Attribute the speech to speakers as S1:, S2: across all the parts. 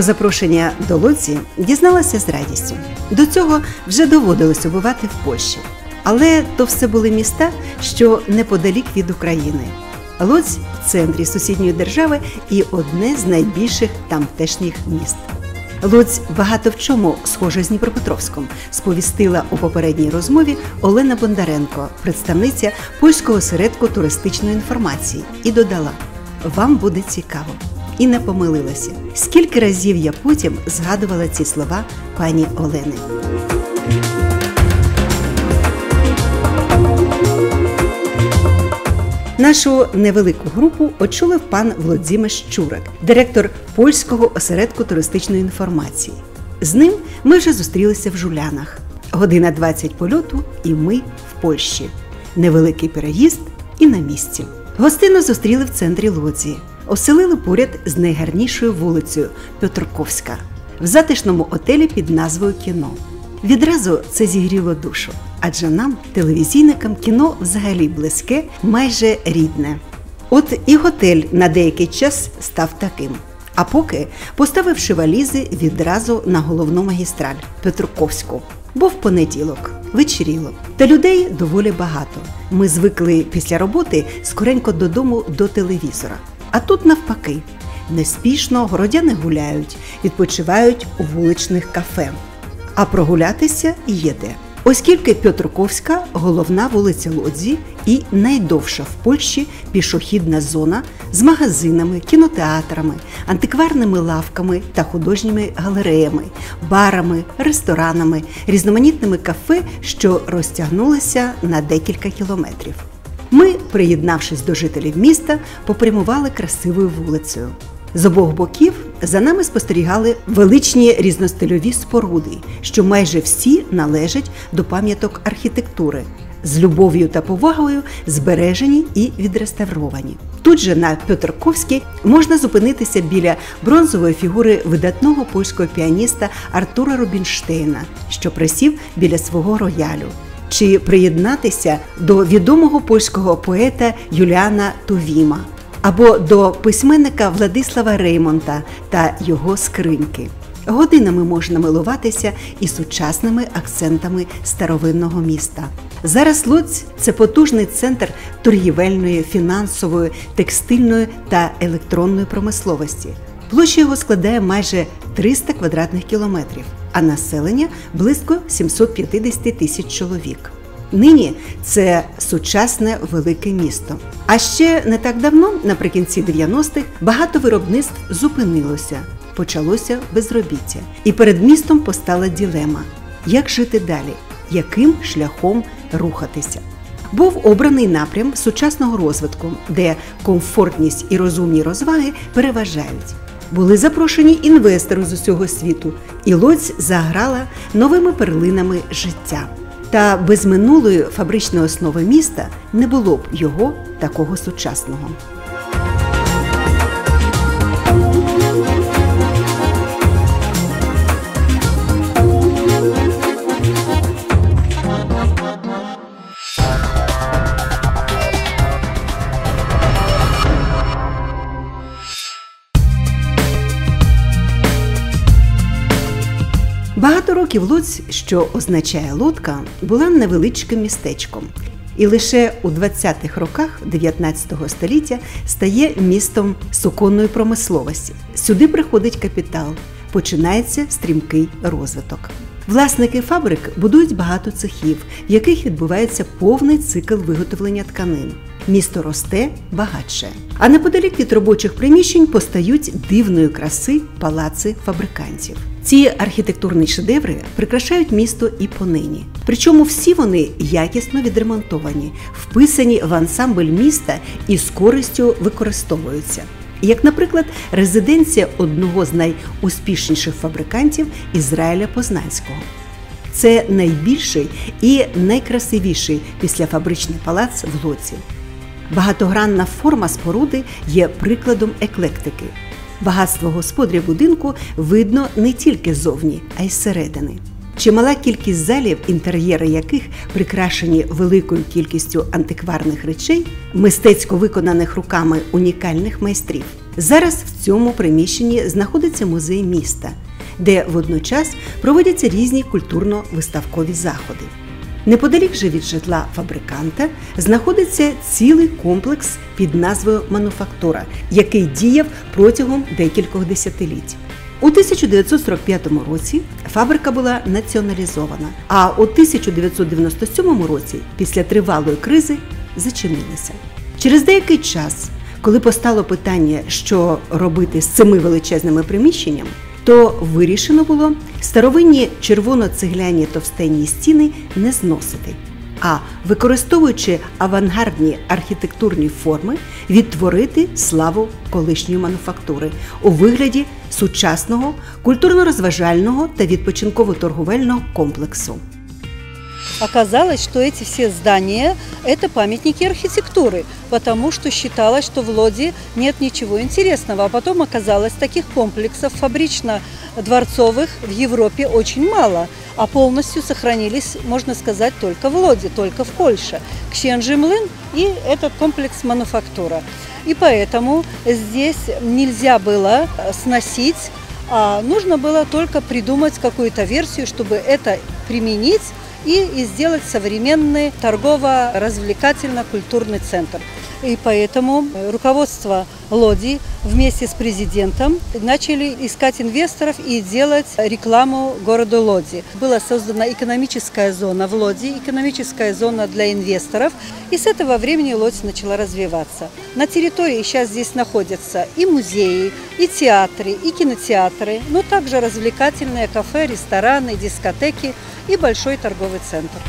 S1: Про запрошення до Лодзі дізналася з радістю. До цього вже доводилось бувати в Польщі. Але то все були міста, що неподалік від України. Лодзь в центрі сусідньої держави і одне з найбільших тамтешніх міст. Лодзь багато в чому схожа з Дніпропетровськом, сповістила у попередній розмові Олена Бондаренко, представниця польського осередку туристичної інформації, і додала: Вам буде цікаво. І не помилилася. Скільки разів я потім згадувала ці слова пані Олени. Нашу невелику групу очолив пан Володимир Щурак, директор польського осередку туристичної інформації. З ним ми вже зустрілися в жулянах. Година 20 польоту, і ми в Польщі. Невеликий переїзд і на місці. Гостину зустріли в центрі Лодзі, оселили поряд з найгарнішою вулицею Петрковська в затишному отелі під назвою Кіно. Відразу це зігріло душу, адже нам, телевізійникам, кіно взагалі близьке, майже рідне. От і готель на деякий час став таким. А поки поставивши валізи відразу на головну магістраль Петруковську. Бо в понеділок вечеріло, та людей доволі багато. Ми звикли після роботи скоренько додому до телевізора. А тут навпаки, неспішно городяни гуляють, відпочивають у вуличних кафе а прогулятися є де. Оскільки Петруковська головна вулиця Лодзі і найдовша в Польщі пішохідна зона з магазинами, кінотеатрами, антикварними лавками та художніми галереями, барами, ресторанами, різноманітними кафе, що розтягнулися на декілька кілометрів. Ми, приєднавшись до жителів міста, попрямували красивою вулицею. З обох боків за нами спостерігали величні різностильові споруди, що майже всі належать до пам'яток архітектури, з любов'ю та повагою збережені і відреставровані. Тут же на Петрковській можна зупинитися біля бронзової фігури видатного польського піаніста Артура Рубінштейна, що присів біля свого роялю. Чи приєднатися до відомого польського поета Юліана Тувіма, або до письменника Владислава Реймонта та його скриньки. Годинами можна милуватися і сучасними акцентами старовинного міста. Зараз Луць це потужний центр торгівельної, фінансової, текстильної та електронної промисловості. Площа його складає майже 300 квадратних кілометрів, а населення близько 750 тисяч чоловік. Нині це сучасне велике місто. А ще не так давно, наприкінці 90-х, багато виробництв зупинилося, почалося безробіття, і перед містом постала ділема: як жити далі, яким шляхом рухатися. Був обраний напрям сучасного розвитку, де комфортність і розумні розваги переважають. Були запрошені інвестори з усього світу, і лоць заграла новими перлинами життя. Та без минулої фабричної основи міста не було б його такого сучасного. Багато років Луць, що означає лодка, була невеличким містечком. І лише у 20-х роках 19 століття стає містом суконної промисловості. Сюди приходить капітал, починається стрімкий розвиток. Власники фабрик будують багато цехів, в яких відбувається повний цикл виготовлення тканин. Місто росте багатше. А неподалік від робочих приміщень постають дивної краси палаци фабрикантів. Ці архітектурні шедеври прикрашають місто і понині. Причому всі вони якісно відремонтовані, вписані в ансамбль міста і з користю використовуються. Як, наприклад, резиденція одного з найуспішніших фабрикантів Ізраїля Познанського. Це найбільший і найкрасивіший післяфабричний палац в Лоці. Багатогранна форма споруди є прикладом еклектики. Багатство господаря будинку видно не тільки ззовні, а й зсередини. Чимала кількість залів, інтер'єри яких прикрашені великою кількістю антикварних речей, мистецько виконаних руками унікальних майстрів. Зараз в цьому приміщенні знаходиться музей міста, де водночас проводяться різні культурно-виставкові заходи. Неподалік же від житла фабриканта знаходиться цілий комплекс під назвою Мануфактура, який діяв протягом декількох десятиліть. У 1945 році фабрика була націоналізована, а у 1997 році, після тривалої кризи, зачинилася. Через деякий час, коли постало питання, що робити з цими величезними приміщеннями, то вирішено було старовинні червоно-цегляні товстенні стіни не зносити, а використовуючи авангардні архітектурні форми, відтворити славу колишньої мануфактури у вигляді сучасного культурно-розважального та відпочинково-торговельного комплексу.
S2: Оказалось, что эти все здания – это памятники архитектуры, потому что считалось, что в Лоде нет ничего интересного. А потом оказалось, таких комплексов фабрично-дворцовых в Европе очень мало, а полностью сохранились, можно сказать, только в Лоде, только в Польше. Ксенжи-Млын и этот комплекс мануфактура. И поэтому здесь нельзя было сносить а нужно было только придумать какую-то версию, чтобы это применить и, и сделать современный торгово-развлекательно-культурный центр. И поэтому руководство Лоди вместе с президентом начали искать инвесторов и делать рекламу города Лоди. Была создана экономическая зона в Лоди, экономическая зона для инвесторов. И с этого времени Лодь начала развиваться. На территории сейчас здесь находятся и музеи, и театры, и кинотеатры, но также развлекательные кафе, рестораны, дискотеки и большой торговый центр.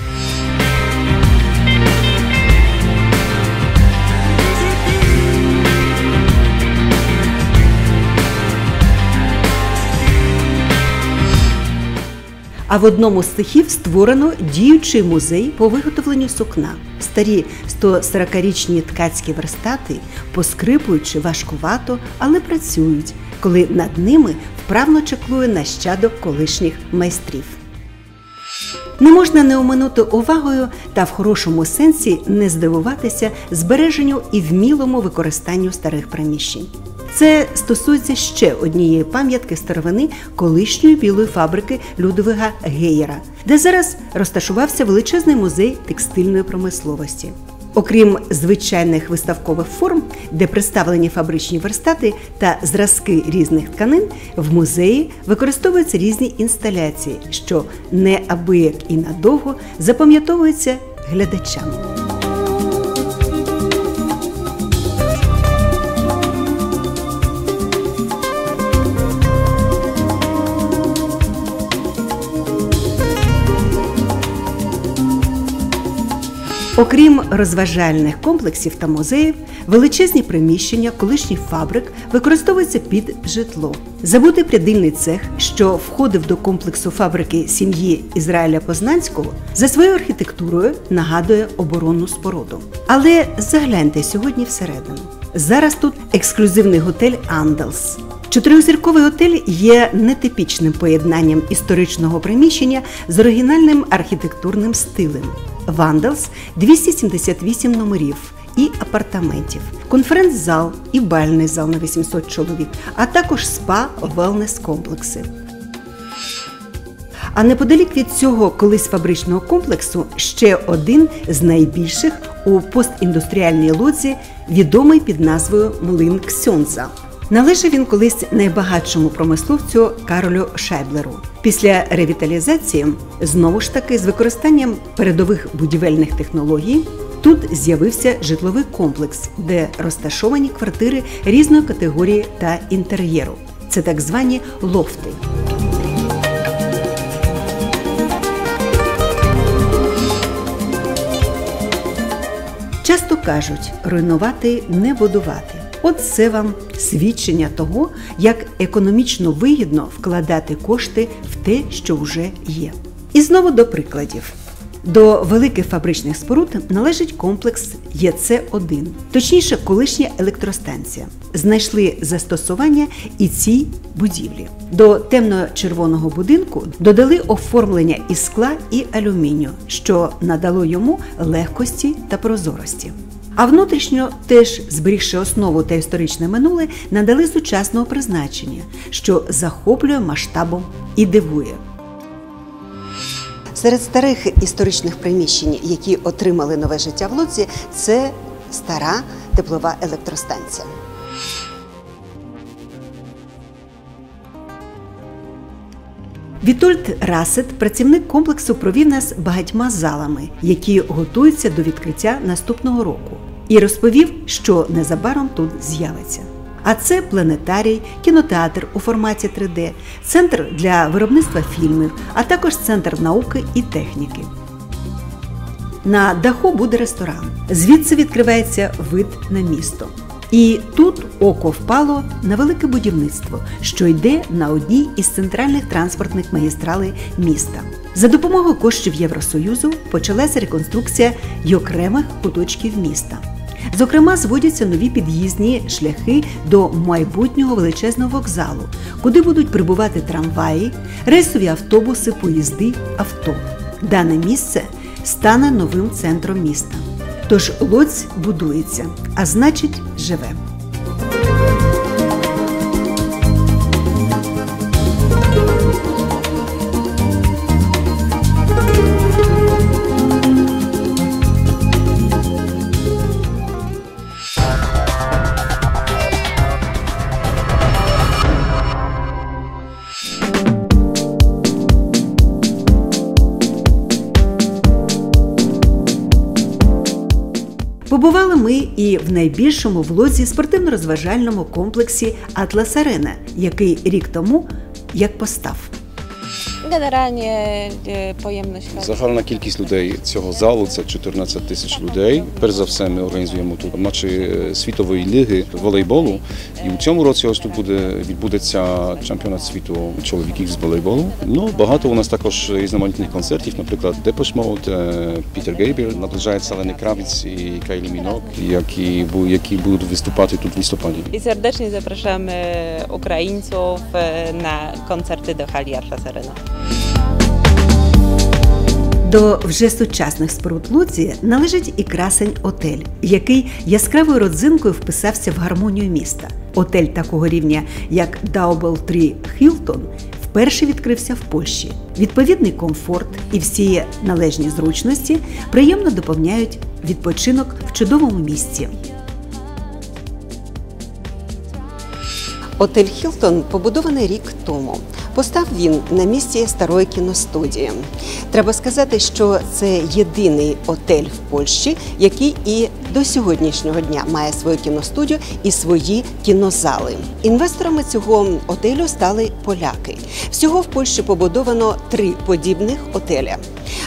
S1: А в одному з цехів створено діючий музей по виготовленню сукна. Старі 140-річні ткацькі верстати, поскрипуючи важкувато, але працюють, коли над ними вправно чеклує нащадок колишніх майстрів. Не можна не оминути увагою та в хорошому сенсі не здивуватися збереженню і вмілому використанню старих приміщень. Це стосується ще однієї пам'ятки старовини колишньої білої фабрики Людвига Геєра, де зараз розташувався величезний музей текстильної промисловості. Окрім звичайних виставкових форм, де представлені фабричні верстати та зразки різних тканин, в музеї використовуються різні інсталяції, що неабияк і надовго запам'ятовуються глядачам. Окрім розважальних комплексів та музеїв, величезні приміщення колишніх фабрик використовуються під житло. Забутий прядильний цех, що входив до комплексу фабрики сім'ї Ізраїля Познанського, за своєю архітектурою нагадує оборонну споруду. Але загляньте сьогодні всередину. Зараз тут ексклюзивний готель Андалс. Чотирьохзірковий готель є нетипічним поєднанням історичного приміщення з оригінальним архітектурним стилем. Вандалс 278 номерів і апартаментів, конференц-зал і бальний зал на 800 чоловік, а також спа велнес комплекси. А неподалік від цього колись фабричного комплексу ще один з найбільших у постіндустріальній лодзі, відомий під назвою Млин Ксьонза. Належав він колись найбагатшому промисловцю Каролю Шайблеру. Після ревіталізації, знову ж таки, з використанням передових будівельних технологій, тут з'явився житловий комплекс, де розташовані квартири різної категорії та інтер'єру. Це так звані лофти. Часто кажуть, руйнувати не будувати. От це вам свідчення того, як економічно вигідно вкладати кошти в те, що вже є. І знову до прикладів. До великих фабричних споруд належить комплекс ЄЦ-1, точніше, колишня електростанція. Знайшли застосування і цій будівлі. До темно-червоного будинку додали оформлення із скла і алюмінію, що надало йому легкості та прозорості. А внутрішньо, теж зберігши основу та історичне минуле, надали сучасного призначення, що захоплює масштабом і дивує. Серед старих історичних приміщень, які отримали нове життя в Луці, це стара теплова електростанція. Вітольд Расет, працівник комплексу, провів нас багатьма залами, які готуються до відкриття наступного року, і розповів, що незабаром тут з'явиться. А це планетарій, кінотеатр у форматі 3D, центр для виробництва фільмів, а також центр науки і техніки. На даху буде ресторан. Звідси відкривається вид на місто. І тут око впало на велике будівництво, що йде на одній із центральних транспортних магістралей міста. За допомогою коштів Євросоюзу почалася реконструкція й окремих куточків міста. Зокрема, зводяться нові під'їзні шляхи до майбутнього величезного вокзалу, куди будуть прибувати трамваї, рейсові автобуси, поїзди, авто. Дане місце стане новим центром міста. Тож Лоць будується, а значить, живе. Побували ми і в найбільшому в лозі спортивно-розважальному комплексі Атлас Арена, який рік тому як постав.
S3: Generalnie e, pojemność.
S4: Загальна кількість людей цього залу це 14 тисяч людей. Перш за все, ми організуємо тут матчі е, світової ліги волейболу. І у цьому році ось тут буде відбудеться чемпіонат світу чоловіків з волейболу. Ну багато у нас також різноманітних концертів, наприклад, Depeche Mode, е, Пітер Гейбер, наближається Лені Кравіц і Кайлі Мінок, які бу- які будуть виступати тут в листопаді.
S3: I serdecznie zapraszamy Ukraińców e, na koncerty do hali Atlas Arena.
S1: До вже сучасних споруд Луці належить і красень Отель, який яскравою родзинкою вписався в гармонію міста. Отель такого рівня, як Даубл 3 Хілтон, вперше відкрився в Польщі. Відповідний комфорт і всі належні зручності приємно доповняють відпочинок в чудовому місці. Отель Хілтон побудований рік тому. Постав він на місці старої кіностудії. Треба сказати, що це єдиний отель в Польщі, який і до сьогоднішнього дня має свою кіностудію і свої кінозали. Інвесторами цього отелю стали поляки. Всього в Польщі побудовано три подібних отеля.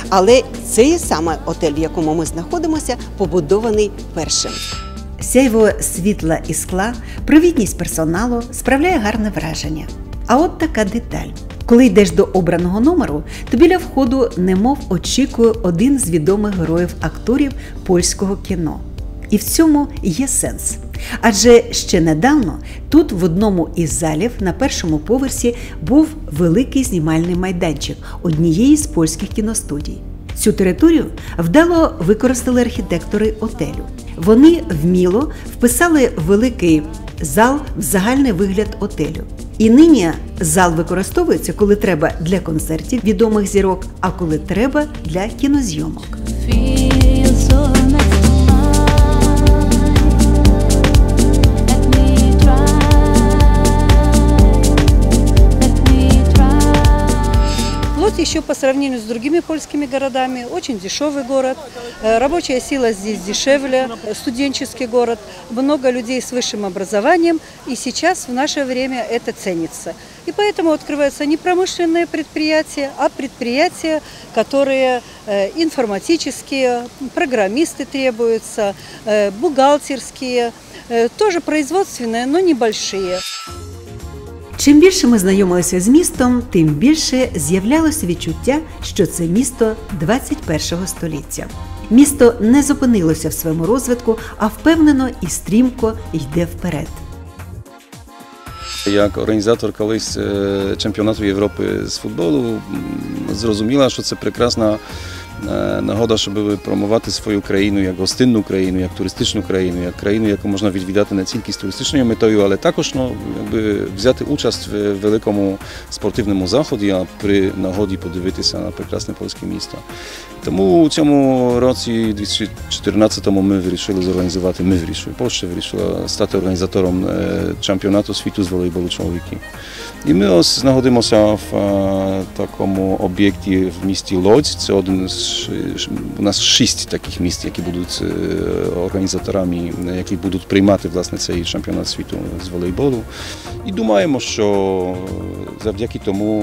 S1: Але цей саме отель, в якому ми знаходимося, побудований першим. Сяйво світла і скла, провідність персоналу справляє гарне враження. А от така деталь. Коли йдеш до обраного номеру, то біля входу немов очікує один з відомих героїв акторів польського кіно. І в цьому є сенс. Адже ще недавно тут, в одному із залів на першому поверсі, був великий знімальний майданчик однієї з польських кіностудій. Цю територію вдало використали архітектори отелю. Вони вміло вписали великий зал в загальний вигляд отелю. І нині зал використовується, коли треба для концертів відомих зірок, а коли треба для кінозйомок.
S2: Еще по сравнению с другими польскими городами очень дешевый город. Э, Рабочая сила здесь дешевле, студенческий город, много людей с высшим образованием, и сейчас в наше время это ценится. И поэтому открываются не промышленные предприятия, а предприятия, которые э, информатические, программисты требуются, э, бухгалтерские, тоже производственные, но небольшие.
S1: Чим більше ми знайомилися з містом, тим більше з'являлося відчуття, що це місто 21 століття. Місто не зупинилося в своєму розвитку, а впевнено і стрімко йде вперед.
S4: Як організатор колись е, чемпіонату Європи з футболу зрозуміла, що це прекрасна нагода, щоб промувати свою країну як гостинну країну, як туристичну країну, як країну, яку можна відвідати не тільки з туристичною метою, але також ну, якби взяти участь в великому спортивному заході, а при нагоді подивитися на прекрасне польське місто. Тому у цьому році, 2014-му, ми вирішили зорганізувати, ми вирішили, Польща вирішила стати організатором е, чемпіонату світу з волейболу чоловіків. І ми знаходимося в е, такому об'єкті в місті Лодзь. Це один з у нас шість таких міст, які будуть е, організаторами, які будуть приймати власне цей чемпіонат світу з волейболу. І думаємо, що завдяки тому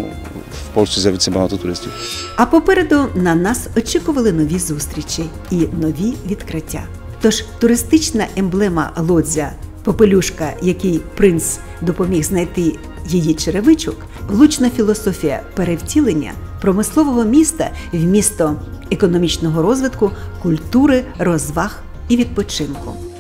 S4: в Польщі з'явиться багато туристів.
S1: А попереду на нас очікували нові зустрічі і нові відкриття. Тож туристична емблема Лодзя, попелюшка, який принц допоміг знайти її черевичок, влучна філософія перевтілення промислового міста в місто економічного розвитку, культури, розваг і відпочинку.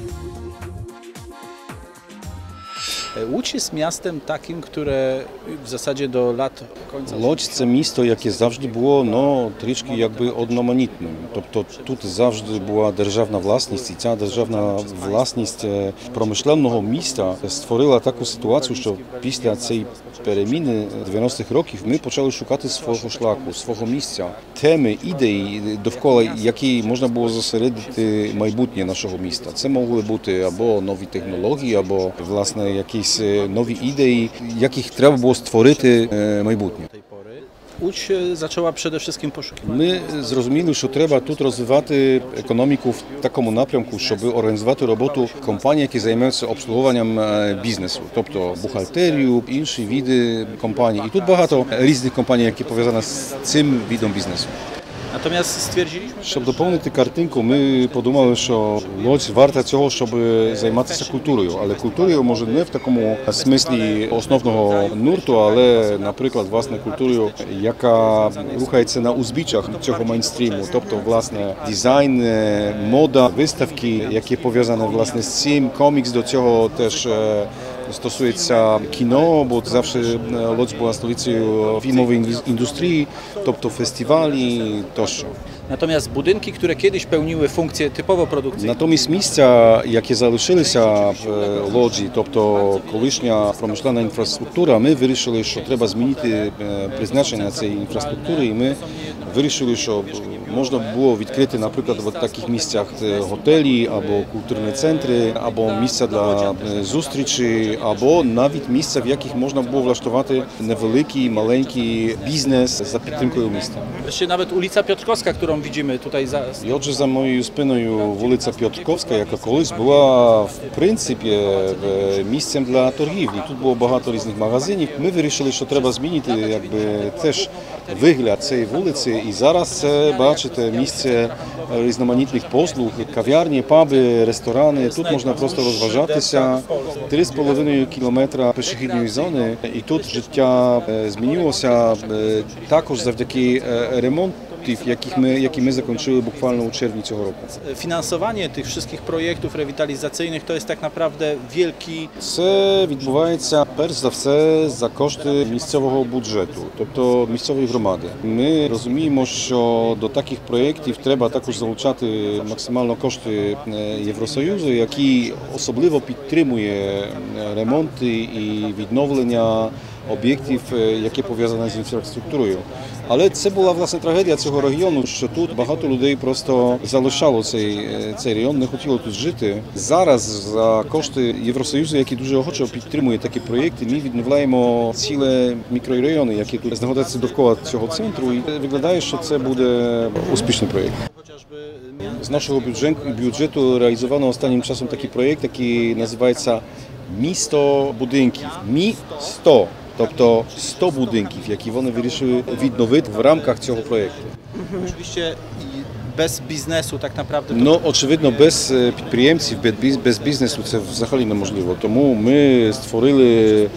S5: Łódź jest miastem takim, które w zasadzie do lat końca
S4: Лодź це місто, яке завжди було ну, трішки якби одноманітним. Тобто тут завжди була державна власність, і ця державна власність е, промишленого міста створила таку ситуацію, що після цієї переміни 90-х років ми почали шукати свого шлаку, свого місця, теми, ідеї, довкола які можна було зосередити майбутнє нашого міста. Це могли бути або нові технології, або власне якісь е, нові ідеї, яких треба було створити е, майбутнє.
S5: tej pory. Łódź e, zaczęła przede wszystkim poszukiwać
S4: Ми зрозуміли, що треба тут розвивати економіку в такому напрямку, щоб організувати роботу компаній, які займаються обслуговуванням е, бізнесу, тобто бухгалтерію, інші види компаній. І тут багато різних компаній, які пов'язані з цим видом бізнесу.
S5: Natomiast stwierdziliśmy,
S4: Щоб доповнити картинку, ми подумали, що Лодзь варта цього, щоб займатися культурою. Але культурою може не в такому смислі основного нурту, але, наприклад, власне культурою, яка рухається на узбіччях цього мейнстріму, тобто власне дизайн, е, мода, виставки, які пов'язані власне з цим. Комікс до цього теж. Е, Стосується кіно, бо завжди е, Лодзь була столицею фільмової інвіз- індустрії, тобто фестивалі тощо.
S5: natomiast budynki, które kiedyś pełniły funkcje typowo produkcyjne,
S4: Натомість місця, які залишилися в е, лоджі, тобто колишня промишлена інфраструктура, ми вирішили, що треба змінити е, призначення цієї інфраструктури, і ми вирішили, що можна було відкрити, наприклад, в таких місцях е, готелі або культурні центри, або місця для е, зустрічі, або навіть місця, в яких можна було влаштувати невеликий маленький бізнес за підтримкою міста.
S5: wreszcie nawet ulica Piotrkowska, którą widzimy tutaj za,
S4: І отже, за моєю спиною вулиця П'ятковська, яка колись була в принципі е, місцем для торгівлі. Тут було багато різних магазинів. Ми вирішили, що треба змінити якби теж вигляд цієї вулиці. І зараз це бачите місце різноманітних послуг, кав'ярні, паби, ресторани. Тут можна просто розважатися. 3,5 кілометра пішохідної зони, і тут життя е, змінилося е, також завдяки е, ремонту. Яких ми, які ми закінчили буквально у червні цього року.
S5: finansowanie tych wszystkich projektów rewitalizacyjnych to jest tak naprawdę wielki
S4: Це відбувається перш за все за кошти місцевого бюджету, тобто місцевої громади. Ми розуміємо, що до таких проєктів треба також залучати максимально кошти е, Євросоюзу, який особливо підтримує е, ремонти і відновлення об'єктів, е, які пов'язані з інфраструктурою. Але це була власне трагедія цього регіону, що тут багато людей просто залишало цей, е, цей район, не хотіло тут жити. Зараз за кошти Євросоюзу, який дуже охоче підтримує такі проєкти, ми відновляємо ціле мікрорайони, які тут знаходяться довкола цього центру. І виглядає, що це буде успішний проєкт. З нашого бюджету, реалізовано останнім часом такий проєкт, який називається Місто будинків. Мі 100. Тобто 100 будинків, які вони вирішили відновити в рамках цього проєкту.
S5: oczywiście i bez biznesu tak naprawdę to
S4: Ну, очевидно, без е, підприємців, без біз- без бізнесу це взагалі неможливо. Тому ми створили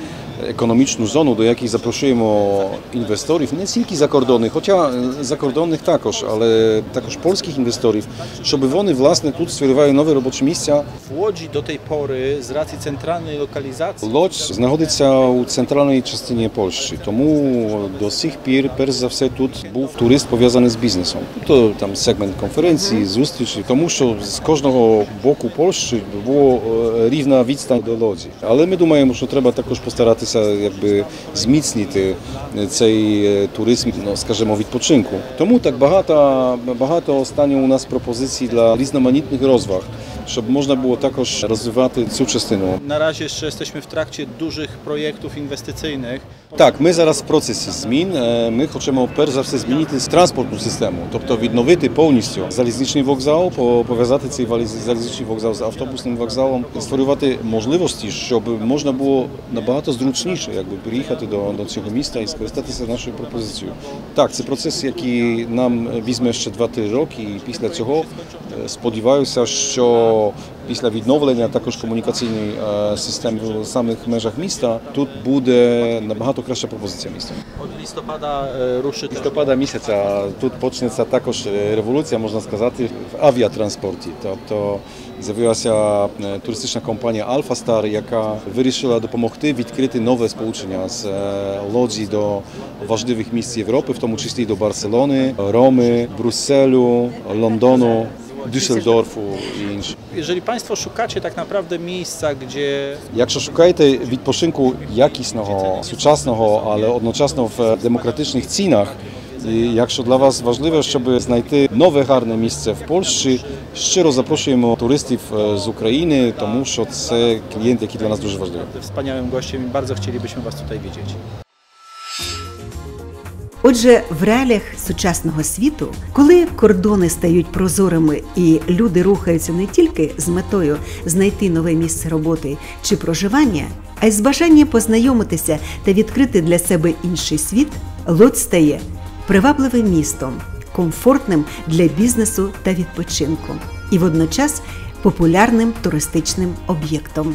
S4: економічну зону, до якої запрошуємо інвесторів, не тільки закордонних, хоча закордонних також, але також польських інвесторів, щоб вони власне тут створювали нові робочі місця.
S5: W Łodzi do tej pory z racji centralnej lokalizacji
S4: Лодź знаходиться у центральній частині Польщі, тому до сих пір, перш за все, тут був турист пов'язаний з бізнесом. Тобто там сегмент конференції, зустрічі, тому що з кожного боку Польщі було рівна відстань до Лоді. Але ми думаємо, що треба також постаратися якби зміцнити цей е, туризм, ну, скажімо, відпочинку. Тому так багато, багато останньо у нас пропозицій для різноманітних розваг, щоб можна було також розвивати цю частину.
S5: Na razie jeszcze jesteśmy w trakcie dużych projektów inwestycyjnych.
S4: Так, ми зараз в процесі змін. Е, Ми хочемо перш за все змінити транспортну систему, тобто відновити повністю залізничний вокзал, пов'язати цей залізничний вокзал з автобусним вокзалом, створювати можливості, щоб можна було набагато зручніше якби приїхати до, до цього міста і скористатися нашою пропозицією. Так, це процес, який нам візьме ще 2-3 роки, і після цього е, сподіваюся, що після відновлення також комунікаційної е, системи в самих межах міста тут буде набагато краща пропозиція міста.
S5: Od listopada e, ruszy
S4: Листопада місяця тут почнеться також е, революція, можна сказати, в авіатранспорті. Тобто з'явилася е, туристична компанія Alpha Star, яка вирішила допомогти відкрити нове сполучення з е, Лодзі до важливих місць Європи, в тому числі до Барселони, Роми, Брюсселю, Лондону, Дюссельдорфу і інших.
S5: Jeżeli Państwo szukacie tak naprawdę miejsca, gdzie
S4: Якщо шукаєте відпочинку якісного, сучасного, але одночасно в демократичних цінах, і якщо для вас важливо, щоб знайти нове гарне місце в Польщі, щиро запрошуємо туристів е, з України, тому що це клієнт, який для нас дуже важливий.
S5: wspaniałym gościem i bardzo chcielibyśmy Was tutaj widzieć.
S1: Отже, в реаліях сучасного світу, коли кордони стають прозорими і люди рухаються не тільки з метою знайти нове місце роботи чи проживання, а й з бажанням познайомитися та відкрити для себе інший світ, Лодь стає привабливим містом, комфортним для бізнесу та відпочинку і водночас популярним туристичним об'єктом.